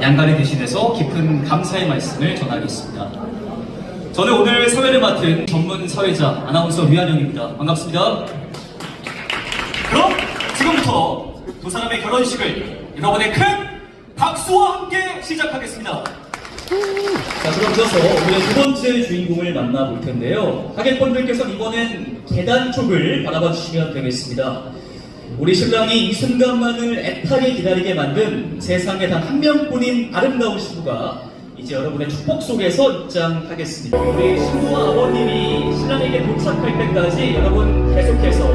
양가리 대신해서 깊은 감사의 말씀을 전하겠습니다. 저는 오늘 사회를 맡은 전문 사회자 아나운서 류한영입니다. 반갑습니다. 그럼 지금부터 두 사람의 결혼식을 여러분의 큰 박수와 함께 시작하겠습니다. 자, 그럼 이어서 오늘의 두 번째 주인공을 만나볼 텐데요. 하객분들께서 이번엔 계단 쪽을 바라봐 주시면 되겠습니다. 우리 신랑이 이 순간만을 애타게 기다리게 만든 세상에 단 한 명뿐인 아름다운 신부가 이제 여러분의 축복 속에서 입장하겠습니다. 우리 신부와 아버님이 신랑에게 도착할 때까지 여러분 계속해서